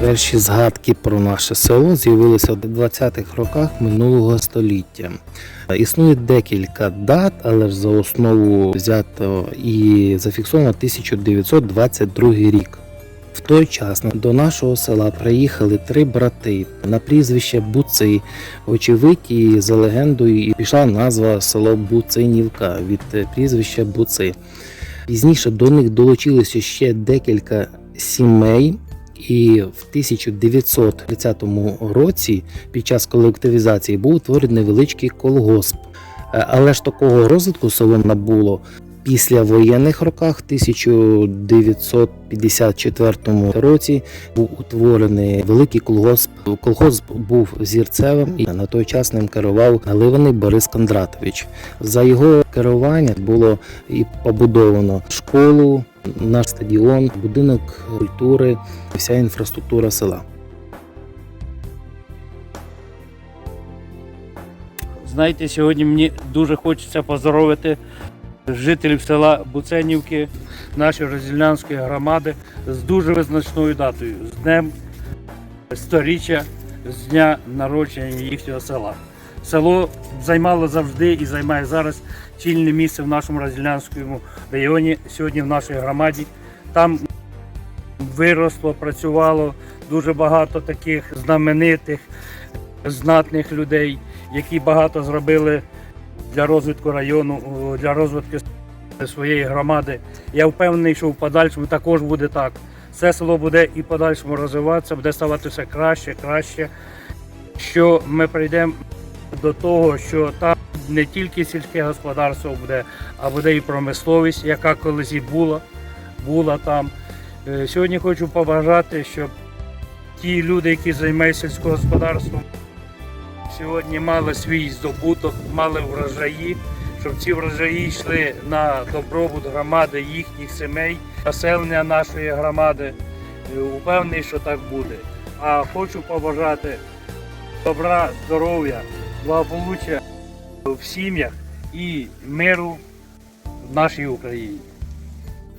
Перші згадки про наше село з'явилися в 20-х роках минулого століття. Існує декілька дат, але ж за основу взято і зафіксовано 1922 рік. В той час до нашого села приїхали три брати на прізвище Буци. Очевидь, і за легендою і пішла назва село Буцинівка від прізвища Буци. Пізніше до них долучилося ще декілька сімей, і в 1930 році, під час колективізації, був утворений невеличкий колгосп. Е, Але ж такого розвитку село набуло після воєнних роках, в 1954 році, був утворений великий колгосп. Колгосп був зірцевим і на той час ним керував наливаний Борис Кондратович. За його керування було і побудовано школу, наш стадіон, будинок культури, вся інфраструктура села. Знаєте, сьогодні мені дуже хочеться поздоровити жителів села Буценівки, нашої Розілянської громади з дуже визначною датою, з днем сторіччя, з дня народження їхнього села. Село займало завжди і займає зараз чільне місце в нашому Розілянському районі, сьогодні в нашій громаді. Там виросло, працювало дуже багато таких знаменитих, знатних людей, які багато зробили для розвитку району, для розвитку своєї громади. Я впевнений, що в подальшому також буде так. Це село буде і в подальшому розвиватися, буде ставати все краще, краще. Що ми прийдемо до того, що там не тільки сільське господарство буде, а буде і промисловість, яка колись і була, була там. Е, Сьогодні хочу побажати, щоб ті люди, які займаються сільськогосподарством, сьогодні мали свій здобуток, мали врожаї, щоб ці врожаї йшли на добробут громади, їхніх сімей, населення нашої громади. Е, Упевнений, що так буде. А хочу побажати добра, здоров'я, благополуччя в сім'ях і миру в нашій Україні.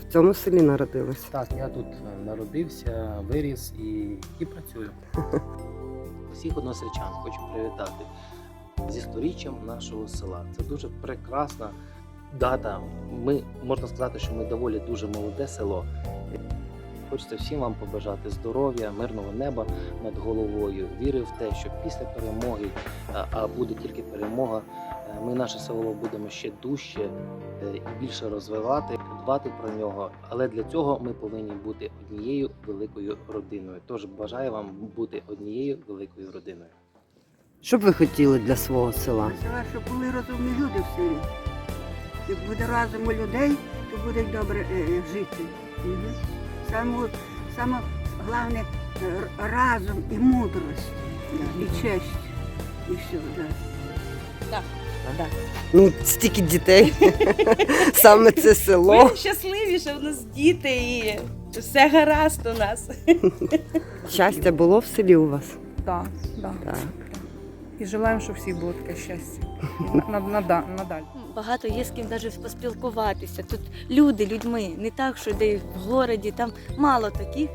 В цьому селі народилися. Так, я тут народився, виріс і, і працюю. Всіх односельчан хочу привітати зі сторіччям нашого села. Це дуже прекрасна дата. Ми можна сказати, що ми доволі дуже молоде село. Хочеться всім вам побажати здоров'я, мирного неба над головою. Віри в те, що після перемоги, а- буде тільки перемога, е, ми наше село будемо ще дужче е, і більше розвивати, дбати про нього. Але для цього ми повинні бути однією великою родиною. Тож бажаю вам бути однією великою родиною. Що б ви хотіли для свого села? Села, щоб були розумні люди в селі. Як буде разом у людей, то буде добре е, е, жити. Мгм. Саме, саме головне е, разом і мудрость, і честь, і все. Да. Ну, стільки дітей. Саме це село. Ми щасливі, що в нас діти і все гаразд у нас. Щастя було в селі у вас. Так, да. Так. І желаємо, щоб всіх було таке щастя. На, на, на, надалі. Багато є з ким навіть поспілкуватися. Тут люди людьми, не так, що де в городі, там мало таких